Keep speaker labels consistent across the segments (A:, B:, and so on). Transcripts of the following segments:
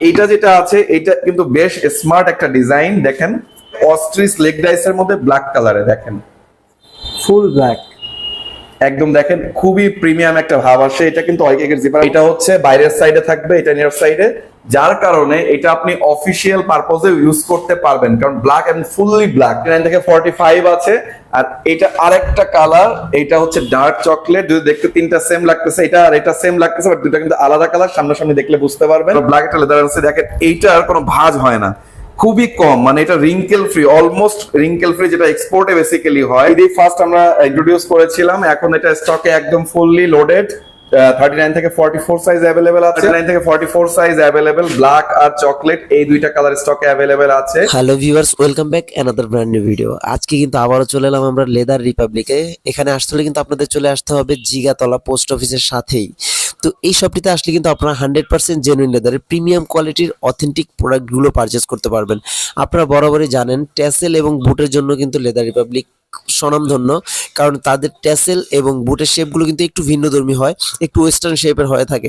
A: এইটা যেটা আছে এটা কিন্তু বেশ স্মার্ট একটা ডিজাইন দেখেন। অস্ট্রিস লেগ ডাইসের মধ্যে ব্ল্যাক কালারে দেখেন।
B: ফুল ব্ল্যাক
A: একদম দেখেন খুবই প্রিমিয়াম একটা ভাব আসে। এটা কিন্তু জিপার এটা হচ্ছে বাইরের সাইডে থাকবে এটা নিয়ার সাইডে যার কারণে এটা আপনি অফিসিয়াল পারপোজে ইউজ করতে পারবেন। কারণ black and fully black nine থেকে ফর্টি ফাইভ আছে। আর এটা আরেকটা কালার এটা হচ্ছে ডার্ক চকলেট যদি দেখতে তিনটা সেম লাগতেছে এটা আর এটা সেম লাগতেছে বাট দুটো কিন্তু আলাদা কালার সামনাসামনি দেখলে বুঝতে পারবেন। ব্ল্যাক একটা লেদার আছে দেখেন এইটার কোনো ভাজ হয় না। খুবই কম মানে এটা wrinkle free almost wrinkle free যেটা এক্সপোর্টে বেসিক্যালি হয়। এই ফার্স্ট আমরা ইন্ট্রোডিউস করেছিলাম এখন এটা স্টকে একদম ফুললি লোডেড থার্টি নাইন থেকে ফর্টি ফোর সাইজ অ্যাভেলেবেল আছে। নাইন থেকে forty four size available black আর চকলেট এই দুইটা কালার স্টকে অ্যাভেলেবেল আছে।
C: Hello viewers welcome back another brand new video আজকে কিন্তু আবারও চলে এলাম আমরা লেদার রিপাবলিকে। এখানে আসতে হলে কিন্তু আপনাদের চলে আসতে হবে জিগাতলা পোস্ট অফিসের সাথেই। তো এই শপটিতে আসলে কিন্তু আপনারা হান্ড্রেড পার্সেন্ট জেনুইন লেদারের প্রিমিয়াম কোয়ালিটির অথেন্টিক প্রোডাক্টগুলো পারচেস করতে পারবেন। আপনারা বরাবরই জানেন ট্যাসেল এবং বুটের জন্য কিন্তু লেদার রিপাবলিক স্বনামধন্য, কারণ তাদের ট্যাসেল এবং বুটের শেপগুলো কিন্তু একটু ভিন্নধর্মী হয়, একটু ওয়েস্টার্ন শেপের হয়ে থাকে।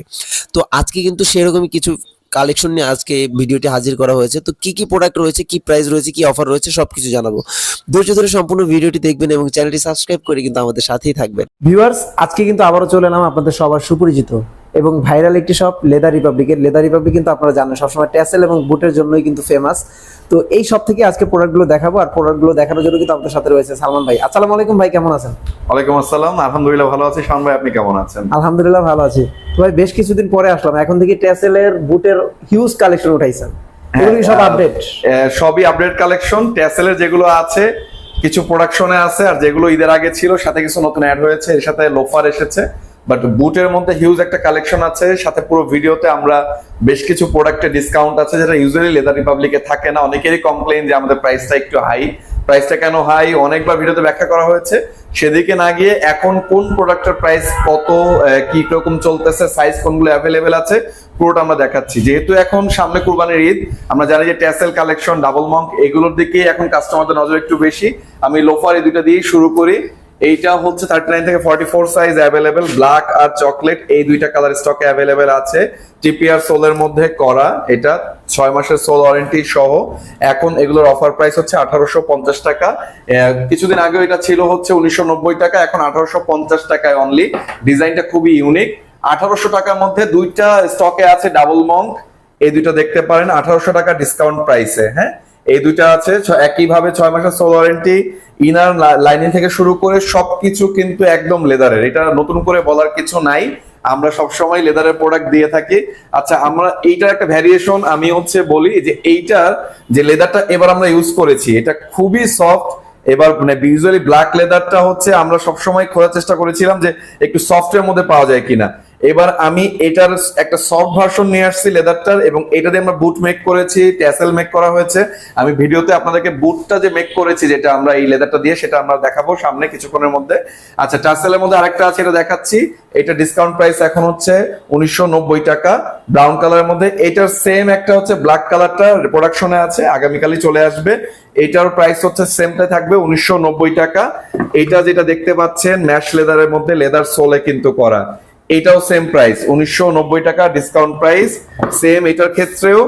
C: তো আজকে কিন্তু সেরকমই কিছু কালেকশন নিয়ে আজকে ভিডিওটি হাজির করা হয়েছে। তো কি কি প্রোডাক্ট রয়েছে, কি প্রাইস রয়েছে, কি অফার রয়েছে, সবকিছু জানাব। ধৈর্য ধরে সম্পূর্ণ ভিডিওটি দেখবেন এবং চ্যানেলটি সাবস্ক্রাইব করে কিন্তু আমাদের সাথেই থাকবেন।
B: ভিউয়ার্স আজকে কিন্তু আবারও চলে এলাম আপনাদের সবার সুপরিচিত এবং ভাইরাল একটি শপ লেদার রিপাবলিকের লেদার রিপাবলিক কিন্তু আপনারা জানেন সবসময় ট্যাসেল এবং বুটের জন্যই কিন্তু ফেমাস তো এই শপ থেকে আজকে প্রোডাক্টগুলো দেখাবো আর প্রোডাক্টগুলো দেখানোর জন্য কিন্তু আমাদের সাথে রয়েছে সালমান ভাই। আসসালামু আলাইকুম ভাই কেমন আছেন?
A: ওয়ালাইকুম আসসালাম আলহামদুলিল্লাহ ভালো আছি। শান ভাই আপনি কেমন আছেন?
B: আলহামদুলিল্লাহ ভালো আছি। ভাই বেশ কিছুদিন পরে আসলাম। এখন থেকে ট্যাসেলের বুটের হিউজ কালেকশন উঠাইছেন। এগুলো সব
A: হ্যাঁ,
B: আপডেট
A: সবই আপডেট কালেকশন ট্যাসেলের যেগুলো আছে কিছু প্রোডাকশনে আছে আর যেগুলো ঈদের আগে ছিল সাথে কিছু নতুন অ্যাড হয়েছে। এর সাথে লোফার এসেছে। বাট বুটের মধ্যে হিউজ একটা কালেকশন আছে, সাথে পুরো ভিডিওতে আমরা বেশ কিছু প্রোডাক্টে ডিসকাউন্ট আছে যেটা ইউজুয়ালি লেদার রিপাবলিকে থাকে না। অনেকেরই কমপ্লেন যে আমাদের প্রাইসটা একটু হাই প্রাইসটা কেন হাই অনেকবার ভিডিওতে ব্যাখ্যা করা হয়েছে। সেদিকে না গিয়ে এখন কোন প্রোডাক্টের প্রাইস কত কি রকম চলতেছে সাইজ কোনগুলো অ্যাভেলেবেল আছে, পুরোটা আমরা দেখাচ্ছি। যেহেতু এখন সামনে কুরবানির ঈদ, আমরা জানি যে ট্যাসেল কালেকশন ডাবল মঙ্ক এগুলোর দিকেই এখন কাস্টমারদের নজর একটু বেশি। আমি লোফার এই দুইটা দিয়েই শুরু করি। এইটা হচ্ছে থার্টি নাইন থেকে forty four size available black আর চকলেট এই দুইটা কালার স্টকে অ্যাভেলেবেল আছে। টিপিআর সোলের মধ্যে করা, এটা ছয় মাসের সোল ওয়ারেন্টি সহ। এখন এগুলোর অফার প্রাইস হচ্ছে আঠারোশো পঞ্চাশ টাকা। কিছুদিন আগে এটা ছিল হচ্ছে উনিশশো নব্বই টাকা, এখন আঠারোশো পঞ্চাশ টাকায় অনলি ডিজাইনটা খুবই ইউনিক আঠারোশো টাকার মধ্যে দুইটা স্টকে আছে ডাবল মঙ্ক এই দুইটা দেখতে পারেন, আঠারোশো টাকা ডিসকাউন্ট প্রাইসে হ্যাঁ? এই দুইটা আছে একইভাবে ছয় মাসের সোল ওয়ারেন্টি ইনার লাইনিং থেকে শুরু করে সবকিছু কিন্তু একদম লেদারের এটা নতুন করে বলার কিছু নাই। আমরা সবসময় লেদারের প্রোডাক্ট দিয়ে থাকি। আচ্ছা আমরা এইটার একটা ভ্যারিয়েশন আমি হচ্ছে বলি যে এইটার যে লেদারটা এবার আমরা ইউজ করেছি, এটা খুবই সফট এবার মানে ইউজুয়ালি ব্ল্যাক লেদারটা হচ্ছে আমরা সবসময় খোঁজার চেষ্টা করেছিলাম যে একটু সফটের মধ্যে পাওয়া যায় কিনা। এবার আমি এটার একটা সফট ভার্সন নিয়ে আসছি লেদারটার এবং এটা দিয়ে আমরা বুট মেক করেছি ট্যাসেল মেক করা হয়েছে। আমি ভিডিওতে আপনাদেরকে বুটটা যে মেক করেছি, যেটা আমরা এই লেদারটা দিয়ে, সেটা আমরা দেখাবো সামনে কিছুক্ষণের মধ্যে। আচ্ছা টাসেলের মধ্যে আরেকটা আছে, এটা দেখাচ্ছি। এটা ডিসকাউন্ট প্রাইস এখন হচ্ছে উনিশশো নব্বই টাকা। ব্রাউন কালারের মধ্যে এটার সেম একটা হচ্ছে ব্ল্যাক কালারটা প্রোডাকশনে আছে, আগামীকালই চলে আসবে। এটার প্রাইস হচ্ছে সেমটাই থাকবে উনিশশো নব্বই টাকা। এটা যেটা দেখতে পাচ্ছেন ম্যাশ লেদারের মধ্যে লেদার সোলে কিন্তু করা। এটাও সেম প্রাইস উনিশশো নব্বই টাকা ডিসকাউন্ট প্রাইস সেম এটার ক্ষেত্রেও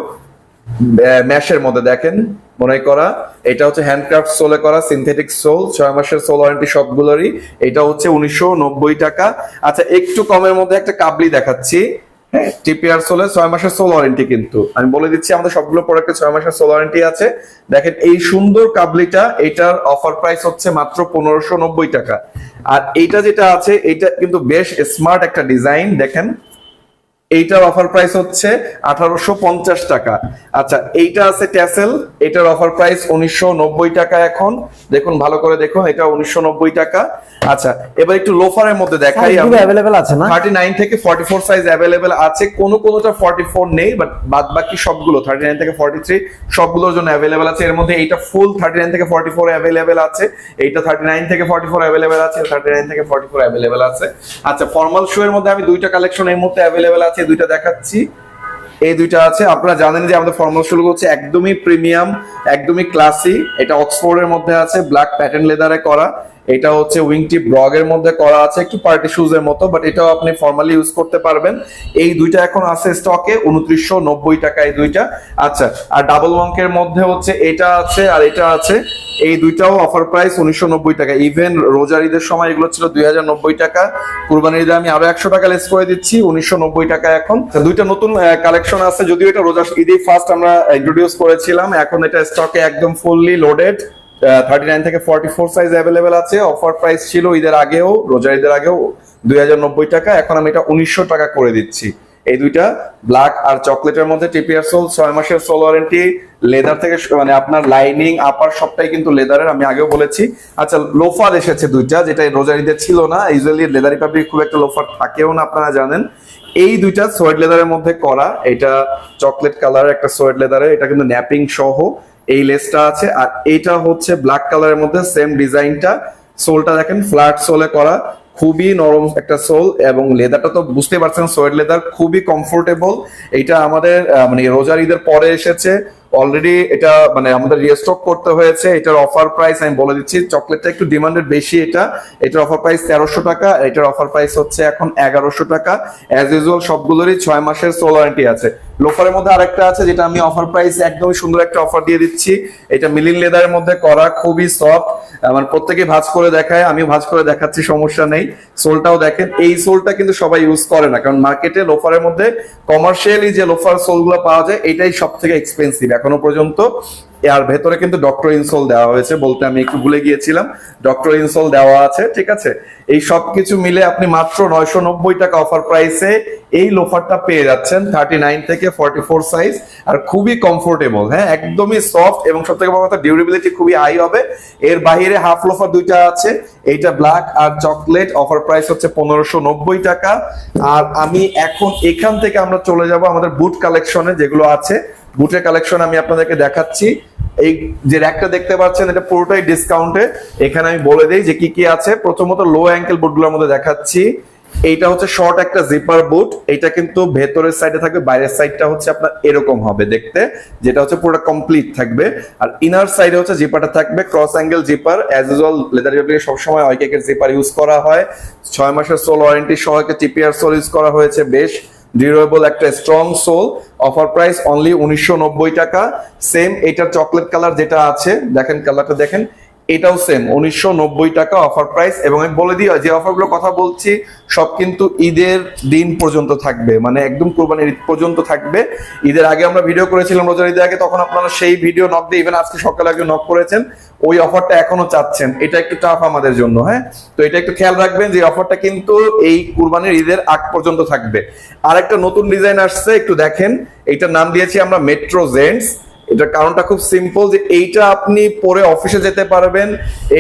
A: ম্যাশের মধ্যে দেখেন, মনে করা, এটা হচ্ছে হ্যান্ডক্রাফট সোলে করা সিনথেটিক সোল ছয় মাসের সোল ওয়ারেন্টি সবগুলোরই, এটা হচ্ছে উনিশশো নব্বই টাকা। আচ্ছা একটু কমের মধ্যে একটা কাবলি দেখাচ্ছি। হ্যাঁ টিপিআর সোলে ছয় মাসের সোল ওয়ারেন্টি কিন্তু। আমি বলে দিচ্ছি, আমাদের সবগুলো প্রোডাক্টে ছয় মাসের সোল ওয়ারেন্টি আছে। দেখেন, এই সুন্দর কাবলিটা, এটার অফার প্রাইস হচ্ছে মাত্র পনেরোশো নব্বই টাকা। আর এইটা যেটা আছে এটা কিন্তু বেশ স্মার্ট একটা ডিজাইন দেখেন। এইটার অফার প্রাইস হচ্ছে আঠারোশো পঞ্চাশ টাকা। আচ্ছা এইটা আছে ট্যাসেল এটার অফার প্রাইস উনিশশো নব্বই টাকা এখন। দেখুন, ভালো করে দেখুন, এটা উনিশশো নব্বই টাকা। আচ্ছা এবার একটু লোফারের মধ্যে দেখাই আমি।
B: অ্যাভেলেবেল আছে না?
A: থার্টি নাইন থেকে ফর্টি ফোর সাইজ অ্যাভেলেবেল আছে। কোনো কোনোটা ফর্টি ফোর নেই বাট বাদ বাকি সবগুলো থার্টি নাইন থেকে ফর্টি থ্রি সবগুলোর জন্য অ্যাভেলেবেল আছে। এর মধ্যে এইটা ফুল থার্টি নাইন থেকে ফর্টি ফোর অ্যাভেলেবেল আছে। এইটা থার্টি নাইন থেকে ফর্টি ফোর অ্যাভেলেবেল আছে থার্টি নাইন থেকে ফর্টি ফোর অ্যাভেলেবেল আছে। আচ্ছা ফর্মাল শু এর মধ্যে আমি দুইটা কালেকশন এই মুহূর্তে অ্যাভেলেবেল আছে দুইটা দেখাচ্ছি। এই দুইটা আছে আপনারা জানেন যে আমাদের ফর্মাল শুগুলো হচ্ছে একদমই প্রিমিয়াম একদমই ক্লাসি এটা অক্সফোর্ডের মধ্যে আছে ব্ল্যাক প্যাটার্ন লেদারে করা। এটা হচ্ছে উইং টিপ ব্রগের মধ্যে করা আছে, একটু পার্টি শুজ এর মতো বাট এটাও আপনি ফর্মালি ইউজ করতে পারবেন। এই দুইটা এখন আছে স্টকে উনত্রিশশো নব্বই টাকা এই দুইটা। আচ্ছা আর ডাবল ওয়াঙ্কের মধ্যে হচ্ছে এটা আছে আর এটা আছে। এই দুইটাও অফার প্রাইস উনিশশো নব্বই টাকা। ইভেন রোজার ঈদের সময় এগুলো ছিল দুই হাজার নব্বই টাকা। কুরবানির ঈদে আমি আরও একশো টাকা লেস করে দিচ্ছি, উনিশশো নব্বই টাকা এখন। দুইটা নতুন কালেকশন আছে, যদিও এটা রোজার ঈদেই ফার্স্ট আমরা ইন্ট্রোডিউস করেছিলাম, এখন এটা স্টকে একদম ফুললি লোডেড থার্টি নাইন থেকে ফর্টি ফোর সাইজ অ্যাভেলেবেল আছে। অফার প্রাইস ছিল ঈদের আগেও, রোজার ঈদের আগেও দুই হাজার নব্বই টাকা। এখন আমি এটা উনিশশো টাকা করে দিচ্ছি। এই দুইটা ব্ল্যাক আর চকলেটের মধ্যে টিপিআর সোল ছয় মাসের সোল ওয়ারেন্টি লেদার থেকে মানে আপনার লাইনিং আপার সবটাই কিন্তু লেদারের আমি আগেও বলেছি। আচ্ছা লোফার এসেছে দুইটা, যেটা রোজার ঈদের ছিল না। ইউজুয়ালি লেদার রিপাবলিক খুব একটা লোফার থাকেও না, আপনারা জানেন। এই দুইটা সোয়েড লেদারের মধ্যে করা, এটা চকলেট কালার একটা সোয়েড লেদারের এটা কিন্তু ন্যাপিং সহ। এই লেসটা আছে, আর এটা হচ্ছে ব্ল্যাক কালারের মধ্যে সেম ডিজাইনটা সোলটা দেখেন ফ্ল্যাট সোলে করা, খুবই নরম একটা সোল, এবং লেদারটা তো বুঝতে পারছেন সোয়েড লেদার খুবই কমফোর্টেবল এটা আমাদের মানে রোজার ঈদের পরে এসেছে। অলরেডি এটা মানে আমাদের রিস্টক করতে হয়েছে। এটার অফার প্রাইস আমি বলে দিচ্ছি চকলেটটা একটু ডিমান্ডেড বেশি এটা। এটার অফার প্রাইস তেরোশো টাকা এটার অফার প্রাইস হচ্ছে এখন এগারোশো টাকা। অ্যাজ ইউজুয়াল সবগুলোরই ছয় মাসের সোল ওয়ারেন্টি আছে। লোফারের মধ্যে আরেকটা আছে, যেটা আমি অফার প্রাইস একদমই সুন্দর একটা অফার দিয়ে দিচ্ছি। এটা মিলিন লেদারের মধ্যে করা, খুবই সফট আমার প্রত্যেকে ভাঁজ করে দেখায়, আমিও ভাঁজ করে দেখাচ্ছি, সমস্যা নেই। সোলটাও দেখেন। এই সোলটা কিন্তু সবাই ইউজ করে না, কারণ মার্কেটে লোফারের মধ্যে কমার্শিয়ালি যে লোফার সোলগুলো পাওয়া যায়, এটাই সব থেকে এক্সপেন্সিভ এখনও পর্যন্ত। আর ভেতরে কিন্তু ডক্টর ইনসোল দেওয়া হয়েছে বলতে আমি একটু ভুলে গিয়েছিলাম। ডক্টর ইনসোল দেওয়া আছে, ঠিক আছে? এই সব কিছু মিলে আপনি মাত্র নয়শো নব্বই টাকা অফার প্রাইসে এই লোফারটা পেয়ে যাচ্ছেন থার্টি নাইন থেকে ফর্টি ফোর সাইজ আর খুবই কমফোর্টেবল হ্যাঁ? একদমই সফট এবং সব থেকে বড় কথা ডিউরেবিলিটি খুবই হাই হবে। এর বাইরে হাফ লোফার দুইটা আছে, এইটা ব্ল্যাক আর চকলেট অফার প্রাইস হচ্ছে পনেরোশো নব্বই টাকা। আর আমি এখন এখান থেকে আমরা চলে যাব আমাদের বুট কালেকশনে যেগুলো আছে। বুটের কালেকশন আমি আপনাদেরকে দেখাচ্ছি। এই যে র্যাকটা দেখতে পাচ্ছেন, এটা পুরোটাই ডিসকাউন্টে এখানে আমি বলে দিই যে কি কি আছে। প্রথমত লো অ্যাঙ্কেল বুটগুলোর মধ্যে দেখাচ্ছি। এইটা হচ্ছে শর্ট একটা জিপার বুট এটা কিন্তু ভেতরের সাইডে থাকবে, বাইরের সাইডটা হচ্ছে আপনার এরকম হবে দেখতে, যেটা হচ্ছে পুরোটা কমপ্লিট থাকবে। আর ইনার সাইডে হচ্ছে জিপারটা থাকবে cross angle zipper as usual leather রিপাবলিকে সবসময় অয়কেকের জিপার ইউজ করা হয়। ছয় মাসের সোল ওয়ারেন্টি সহ একটা টিপিআর সোল ইউজ করা হয়েছে, বেশ। ডিউরেবল একটা strong sole offer price only উনিশশো নব্বই টাকা। সেম এটার চকলেট কালার যেটা আছে, দেখেন কালারটা দেখেন। এটাও সেম উনিশশো নব্বই টাকা অফার প্রাইস এবং আমি বলে দিই, যে অফারগুলো কথা বলছি, সব কিন্তু ঈদের দিন পর্যন্ত থাকবে মানে একদম কোরবানির ঈদ পর্যন্ত থাকবে। ঈদের আগে আমরা ভিডিও করেছিলাম রোজার ঈদের আগে, তখন আপনারা সেই ভিডিও নক দিয়ে ইভেন আজকে সকালে আগে নক করেছেন, ওই অফারটা এখনও চাচ্ছেন। এটা একটু টাফ আমাদের জন্য হ্যাঁ? তো এটা একটু খেয়াল রাখবেন যে অফারটা কিন্তু এই কুরবানির ঈদের আগ পর্যন্ত থাকবে। আর একটা নতুন ডিজাইন আসছে, একটু দেখেন এইটার নাম দিয়েছি আমরা মেট্রো জেন্টস এটার কারণটা খুব সিম্পল যে এইটা আপনি পরে অফিসে যেতে পারবেন,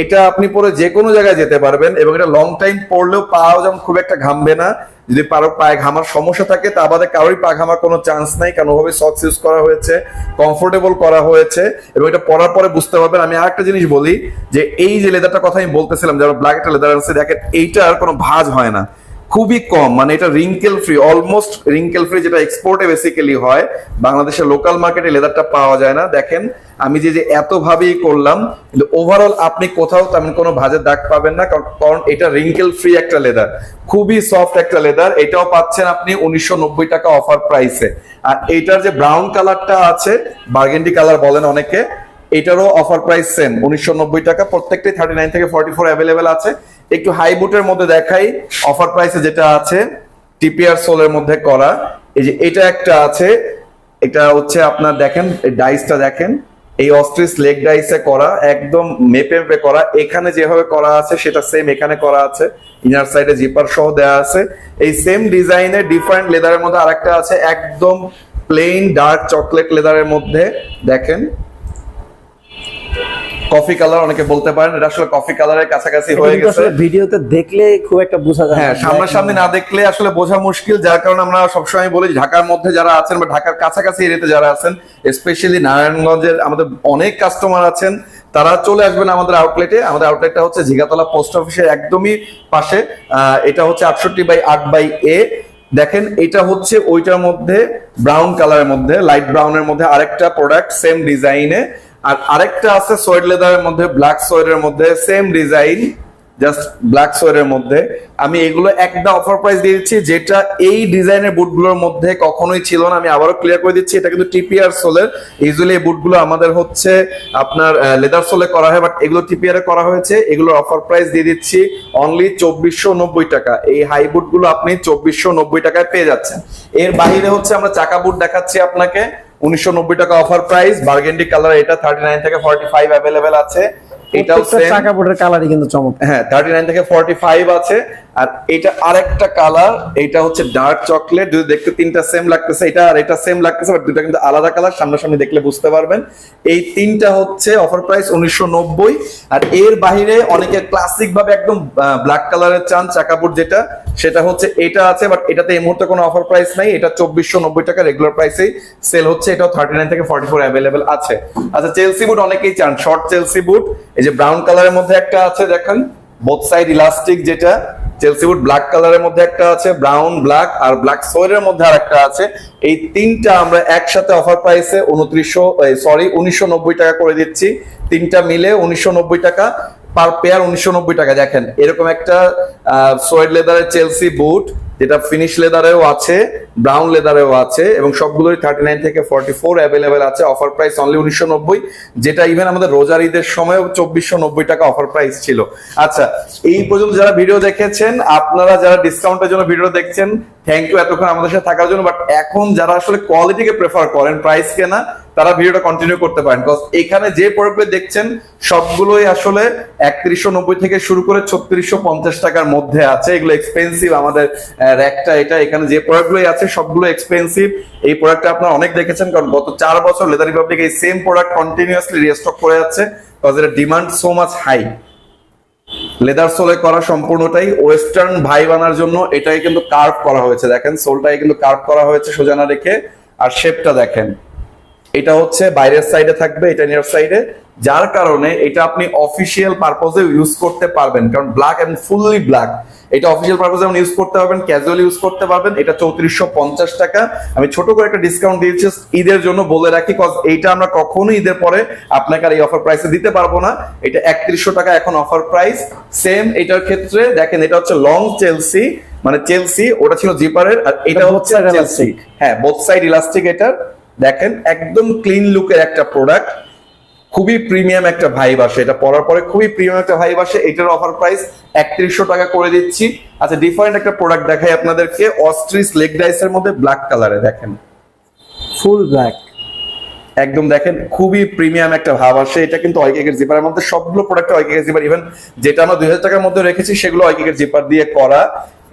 A: এটা আপনি পরে যে কোনো জায়গায় যেতে পারবেন এবং এটা লং টাইম পরলেও পাও যেমন খুব একটা ঘামবে না। যদি পারো পায়ে ঘামার সমস্যা থাকে, তা বাদে কারোরই পা ঘামার কোনো চান্স নাই, কারণ ওভাবে সক্স ইউজ করা হয়েছে কমফোর্টেবল করা হয়েছে এবং এটা পরার পরে বুঝতে পারবেন। আমি আরেকটা জিনিস বলি যে, এই যে লেদারটা কথা আমি বলতেছিলাম, যারা ব্ল্যাক একটা লেদার আছে দেখেন এইটার কোনো ভাঁজ হয় না। খুবই কম মানে এটা wrinkle free almost wrinkle free যেটা এক্সপোর্টে বেসিক্যালি হয়, বাংলাদেশের লোকাল মার্কেটে লেদারটা পাওয়া যায় না। দেখেন, আমি যে যে এত ভাবেই করলাম, কিন্তু ওভারঅল আপনি কোথাও তেমন কোনো ভাজের দাগ পাবেন না, কারণ- এটা রিঙ্কেল ফ্রি একটা লেদার খুবই সফট একটা লেদার এটাও পাচ্ছেন আপনি উনিশশো নব্বই টাকা অফার প্রাইসে আর এইটার যে ব্রাউন কালারটা আছে বার্গেন্ডি কালার বলেন অনেকে, এটারও অফার প্রাইস সেম উনিশশো নব্বই টাকা, প্রত্যেকটাই থার্টি নাইন থেকে ফর্টি ফোর অ্যাভেলেবেল আছে। একটু হাই বুটের মধ্যে দেখাই। অফার প্রাইসে যেটা আছে টিপিআর সোলের মধ্যে করা। এই যে এটা একটা আছে, এটা হচ্ছে আপনার দেখেন ডাইসটা দেখেন, এই অস্ট্রিস লেগ ডাইসে করা, একদম মেপে মেপে করা। এখানে যেভাবে করা আছে, সেটা সেম এখানে করা আছে। ইনার সাইডে জিপার সহ দেওয়া আছে। এই সেম ডিজাইনের ডিফারেন্ট লেদারের মধ্যে আরেকটা আছে, একদম প্লেন ডার্ক চকলেট লেদারের মধ্যে। দেখেন কফি কালার অনেকে বলতে পারেন এটা আসলে কফি কালারের কাছাকাছি হয়ে গেছে।
B: ভিডিওতে দেখলে খুব একটা বোঝা যায়।
A: হ্যাঁ সামনাসামনি না দেখলে আসলে বোঝা মুশকিল যার কারণে আমরা সবসময় বলি ঢাকার মধ্যে যারা আছেন বা ঢাকার কাছাকাছি এরিয়াতে যারা আছেন স্পেশালি নারায়ণগঞ্জের আমাদের অনেক কাস্টমার আছেন তারা চলে আসবেন আমাদের আউটলেটে আমাদের আউটলেটটা হচ্ছে ঝিগাতলা পোস্ট অফিসের একদমই পাশে। আহ, এটা হচ্ছে আটষট্টি বাই আট বাই এ। দেখেন এটা হচ্ছে ওইটার মধ্যে ব্রাউন কালারের মধ্যে লাইট ব্রাউনের মধ্যে আরেকটা প্রোডাক্ট সেম ডিজাইনে আর আরেকটা আছে সোয়েড লেদারের মধ্যে, ব্ল্যাক সোয়েডের মধ্যে সেম ডিজাইন জাস্ট ব্ল্যাক সোয়ারের মধ্যে। আমি এগুলো একটা অফার প্রাইস দিয়ে দিচ্ছি, যেটা এই ডিজাইনের বুটগুলোর মধ্যে কখনোই ছিল না। আমি আবারও ক্লিয়ার করে দিচ্ছি, এটা কিন্তু টিপিআর সোলের ইউজুয়ালি এই বুটগুলো আমাদের হচ্ছে আপনার লেদার সোলে করা হয় বাট এগুলো টিপিআর এ করা হয়েছে। এগুলোর অফার প্রাইস দিয়ে দিচ্ছি অনলি চব্বিশশো নব্বই টাকা। এই হাই বুটগুলো আপনি চব্বিশশো নব্বই টাকায় পেয়ে যাচ্ছেন। এর বাইরে হচ্ছে আমরা চাকা বুট দেখাচ্ছি আপনাকে। উনিশশো নব্বই টাকা অফার প্রাইস বার্গেন্ডি কালার এটা থার্টি নাইন থেকে ফর্টি ফাইভ অ্যাভেলেবেল আছে। এটাও।
B: চাকা বোর্ডের কালারই কিন্তু চমক
A: হ্যাঁ থার্টি নাইন থেকে ফর্টি ফাইভ আছে। আর এটা আরেকটা কালার এটা হচ্ছে ডার্ক চকলেট যদি দেখতে তিনটা সেম লাগতেছে, এটা আর এটা সেম লাগতেছে বাট দুটো কিন্তু আলাদা কালার সামনাসামনি দেখলে বুঝতে পারবেন। এই তিনটা হচ্ছে অফার প্রাইস উনিশশো নব্বই, আর এর বাইরে অনেকে ক্লাসিক ভাবে একদম ব্ল্যাক কালারের চান চাকাপুর যেটা, সেটা হচ্ছে এটা আছে বাট এটাতে এই মুহূর্তে কোনো অফার প্রাইস নাই, এটা চব্বিশশো নব্বই টাকা রেগুলার প্রাইসেই সেল হচ্ছে, এটাও থার্টি নাইন থেকে ফর্টি ফোর অ্যাভেলেবেল আছে। আচ্ছা চেলসি বুট অনেকেই চান শর্ট চেলসি বুট এই যে ব্রাউন কালারের মধ্যে একটা আছে, দেখেন। বোথ সাইড ইলাস্টিক যেটা চেলসি বুট ব্ল্যাক কালারের মধ্যে একটা আছে ব্রাউন ব্ল্যাক আর ব্ল্যাক সোয়েলের মধ্যে আর একটা আছে। এই তিনটা আমরা একসাথে অফার প্রাইসে উনত্রিশশো সরি উনিশশো নব্বই টাকা করে দিচ্ছি। তিনটা মিলে উনিশশো নব্বই টাকা। পার পেয়ার উনিশশো নব্বই টাকা। দেখেন, এরকম একটা সোয়েড লেদারের চেলসি বুট যেটা ফিনিশ লেদারেও আছে ব্রাউন লেদারেও আছে, এবং সবগুলোই থার্টি নাইন থেকে ফর্টি ফোর অ্যাভেলেবেল আছে অফার প্রাইস অনলি উনিশশো নব্বই, যেটা ইভেন আমাদের রোজার ঈদের সময় চব্বিশশো নব্বই টাকা অফার প্রাইস ছিল। আচ্ছা এই পর্যন্ত যারা ভিডিও দেখেছেন, আপনারা যারা ডিসকাউন্টের জন্য ভিডিও দেখছেন থ্যাংক ইউ এতক্ষণ আমাদের সাথে থাকার জন্য বাট এখন যারা আসলে কোয়ালিটিকে প্রেফার করেন প্রাইস কেনা তারা ভিডিওটা কন্টিনিউ করতে পারেন বিকজ এখানে যে প্রোডাক্টগুলো দেখছেন, সবগুলোই আসলে একত্রিশশো নব্বই থেকে শুরু করে ছত্রিশশো পঞ্চাশ টাকার মধ্যে আছে। এগুলো এক্সপেন্সিভ আমাদের র্যাকটা এটা, এখানে যে প্রোডাক্টগুলোই আছে, সবগুলো এক্সপেন্সিভ এই প্রোডাক্টটা আপনারা অনেক দেখেছেন, কারণ গত চার বছর লেদার রিপাবলিক এই সেম প্রোডাক্ট কন্টিনিউয়াসলি রিস্টক করে যাচ্ছে বিকজ এর demand so much high leather সোলে করা সম্পূর্ণটাই ওয়েস্টার্ন ভাই বানার জন্য এটাই কিন্তু কার্ভ করা হয়েছে। দেখেন সোলটাই কিন্তু কার্ভ করা হয়েছে সোজানা রেখে, আর শেপটা দেখেন। এটা হচ্ছে বাইরের সাইডে থাকবে এটা নিয়ার সাইডে যার কারণে এটা আপনি অফিসিয়াল পারপোজে ইউজ করতে পারবেন কারণ ব্ল্যাক এন্ড ফুললি ব্ল্যাক এটা অফিসিয়াল পারপোজে আপনি ইউজ করতে পারবেন ক্যাজুয়াল ইউজ করতে পারবেন। এটা চৌত্রিশশো পঞ্চাশ টাকা। আমি ছোট করে একটা ডিসকাউন্ট দিয়েছি ঈদের জন্য বলে রাখি কজ এইটা আমরা কখনোই ঈদের পরে আপনাকে আর এই অফার প্রাইসে দিতে পারব না। এটা একত্রিশশো টাকা এখন অফার প্রাইস সেম এটার ক্ষেত্রে দেখেন এটা হচ্ছে লং চেলসি মানে চেলসি ওটা ছিল জিপারের আর এটা হচ্ছে চেলসি হ্যাঁ বোথ সাইড ইলাস্টিক এটার। দেখেন, একদম ক্লিন লুকের একটা প্রোডাক্ট খুবই প্রিমিয়াম একটা ভাইব আসে। এটা পরার পরে খুবই প্রিমিয়াম একটা ভাইব আসে। এটার অফার প্রাইস একত্রিশশো টাকা করে দিচ্ছি। আচ্ছা ডিফারেন্ট একটা প্রোডাক্ট দেখাই আপনাদেরকে। অস্ট্রিস লেগ ডাইসের মধ্যে ব্ল্যাক কালারে দেখেন।
B: ফুল ব্ল্যাক
A: একদম দেখেন, খুবই প্রিমিয়াম একটা ভাব আসে। এটা কিন্তু অয়কেকের জিপারের মধ্যে সবগুলো প্রোডাক্ট অয়কেকের জিপার ইভেন যেটা আমরা দুই হাজার টাকার মধ্যে রেখেছি, সেগুলো অয়কেকের জিপার দিয়ে করা।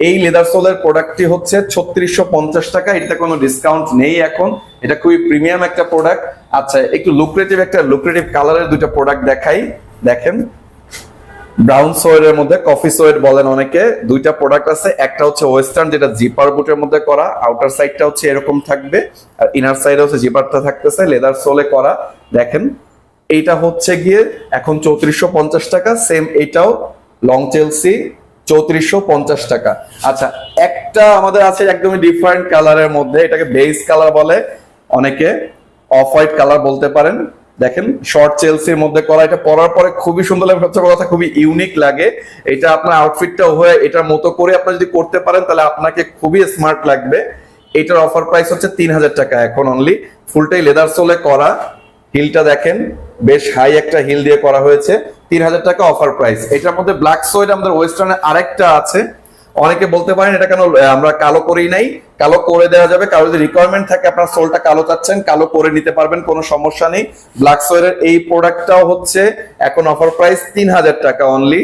A: এই লেদার সোলের প্রোডাক্টটি হচ্ছে ছত্রিশশো পঞ্চাশ টাকা। এটাতে কোনো ডিসকাউন্ট নেই এখন। এটা খুবই প্রিমিয়াম একটা প্রোডাক্ট আচ্ছা একটু লুক্রেটিভ একটা লুক্রেটিভ কালারের দুটো প্রোডাক্ট দেখাই। দেখেন ব্রাউন সোয়ের মধ্যে, কফি সোয়েট বলেন অনেকে, দুইটা প্রোডাক্ট আছে, একটা হচ্ছে ওয়েস্টার্ন যেটা জিপার বুটের মধ্যে করা আউটার সাইডটা হচ্ছে এরকম থাকবে, আর ইনার সাইডে হচ্ছে জিপারটা থাকতেছে লেদার সোলে করা। দেখেন, এইটা হচ্ছে গিয়ে এখন চৌত্রিশশো পঞ্চাশ টাকা সেম এটাও লং চেলসি চৌত্রিশশো পঞ্চাশ টাকা। আচ্ছা একটা আমাদের আছে একদমই ডিফারেন্ট কালারের মধ্যে, এটাকে বেস কালার বলে অনেকে অফ হোয়াইট কালার বলতে পারেন। দেখেন শর্ট চেলসির মধ্যে করা, এটা পরার পরে খুবই সুন্দর লাগে, সবচেয়ে কথা খুবই ইউনিক লাগে। এটা আপনার আউটফিটটা হয়ে, এটার মতো করে আপনি যদি করতে পারেন, তাহলে আপনাকে খুবই স্মার্ট লাগবে। এটার অফার প্রাইস হচ্ছে তিন হাজার টাকা এখন অনলি ফুলটাই লেদার সোলে করা। হিলটা দেখেন, বেশ হাই একটা হিল দিয়ে করা হয়েছে। তিন হাজার টাকা অফার প্রাইস এটার মধ্যে ব্ল্যাক সোয়েড আমাদের ওয়েস্টার্নে আরেকটা আছে। অনেকে বলতে পারেন এটা কেন আমরা কালো করেই নাই। কালো করে দেওয়া যাবে। কারও যদি রিকোয়ারমেন্ট থাকে, আপনার সোলটা কালো চাচ্ছেন, কালো করে নিতে পারবেন, কোনো সমস্যা নেই। ব্ল্যাক সোয়ের এই প্রোডাক্টটাও হচ্ছে এখন অফার প্রাইস তিন হাজার টাকা অনলি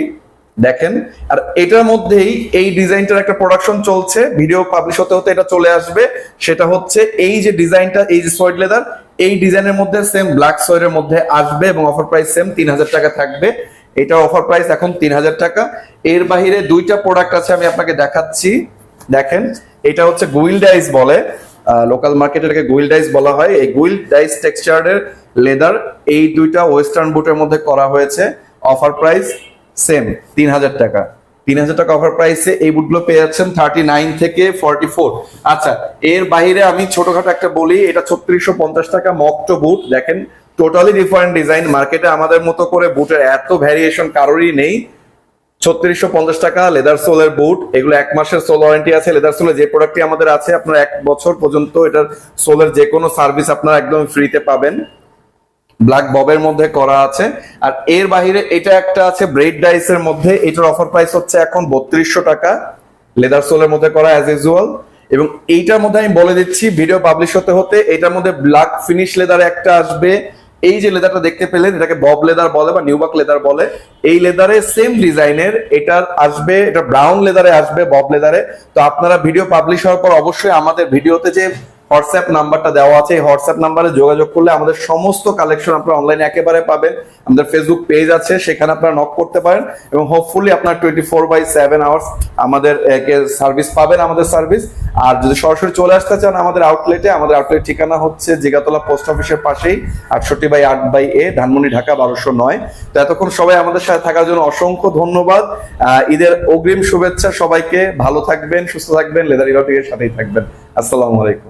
A: দেখেন, আর এটার মধ্যেই এই ডিজাইনটার একটা প্রোডাকশন চলছে। ভিডিও পাবলিশ হতে হতে এটা চলে আসবে। সেটা হচ্ছে এই যে ডিজাইনটা, এই যে সোয়েড লেদার এই ডিজাইনের মধ্যে সেম ব্ল্যাক সোয়েডের মধ্যে আসবে এবং অফার প্রাইস সেম তিন হাজার টাকা থাকবে। এটার অফার প্রাইস এখন তিন হাজার টাকা। এর বাহিরে দুইটা প্রোডাক্ট আছে, আমি আপনাকে দেখাচ্ছি। দেখেন, এটা হচ্ছে গুইল ডাইস বলে। লোকাল মার্কেটে এটাকে গুইল ডাইস বলা হয়। এই গুইল ডাইস টেক্সচারের লেদার এই দুইটা ওয়েস্টার্ন বুটের মধ্যে করা হয়েছে। অফার প্রাইস সেম তিন হাজার টাকা। তিন হাজার টাকা অফার প্রাইসে এই বুটগুলো পেয়ে যাচ্ছেন থার্টি নাইন থেকে ফর্টি ফোর আচ্ছা এর বাইরে আমি ছোটখাটো একটা বলি, এটা ছত্রিশশো পঞ্চাশ টাকা মকটো বুট দেখেন টোটালি ডিফারেন্ট ডিজাইন মার্কেটে আমাদের মতো করে বুটের এত ভ্যারিয়েশন কারোরই নেই। ছত্রিশশো পঞ্চাশ টাকা লেদার সোলের বুট। এগুলো এক মাসের সোল ওয়ারেন্টি আছে। লেদার সোলের যে প্রোডাক্টটি আমাদের আছে, আপনার এক বছর পর্যন্ত এটার সোলের যে কোনো সার্ভিস আপনারা একদম ফ্রিতে পাবেন। ব্ল্যাক ববের মধ্যে করা আছে। আর এর বাইরে এটা একটা আছে ব্রেড ডাইস এর মধ্যে। এটার অফার প্রাইস হচ্ছে এখন বত্রিশশো টাকা। লেদার সোলের মধ্যে করা অ্যাজ ইউজুয়াল এবং এইটার মধ্যে আমি বলে দিচ্ছি ভিডিও পাবলিশ হতে হতে এটার মধ্যে ব্ল্যাক ফিনিশ লেদার একটা আসবে। এই যে লেদারটা দেখতে পেলেন, এটাকে বব লেদার বলে বা নিউবাক লেদার বলে, এই লেদারে সেম ডিজাইনের এটার আসবে, এটা ব্রাউন লেদারে আসবে বব লেদারে তো আপনারা ভিডিও পাবলিশ হওয়ার পর অবশ্যই আমাদের ভিডিওতে যে হোয়াটসঅ্যাপ নাম্বারটা দেওয়া আছে। এই হোয়াটসঅ্যাপ নাম্বারে যোগাযোগ করলে আমাদের সমস্ত কালেকশন আপনারা অনলাইনে একেবারে পাবেন। আমাদের ফেসবুক পেজ আছে, সেখানে আপনারা নক করতে পারেন এবং হোপফুলি আপনার twenty four by seven hours আমাদের সার্ভিস পাবেন আমাদের সার্ভিস আর যদি সরাসরি চলে আসতে চান আমাদের আউটলেটে আমাদের আউটলেট ঠিকানা হচ্ছে জিগাতলা পোস্ট অফিসের পাশেই আটষট্টি বাই আট বাই এ ধানমন্ডি ঢাকা বারোশো নয়। তো এতক্ষণ সবাই আমাদের সাথে থাকার জন্য অসংখ্য ধন্যবাদ। ঈদের অগ্রিম শুভেচ্ছা সবাইকে। ভালো থাকবেন, সুস্থ থাকবেন, লেদার ইরটিকের সাথেই থাকবেন। আসসালামু আলাইকুম।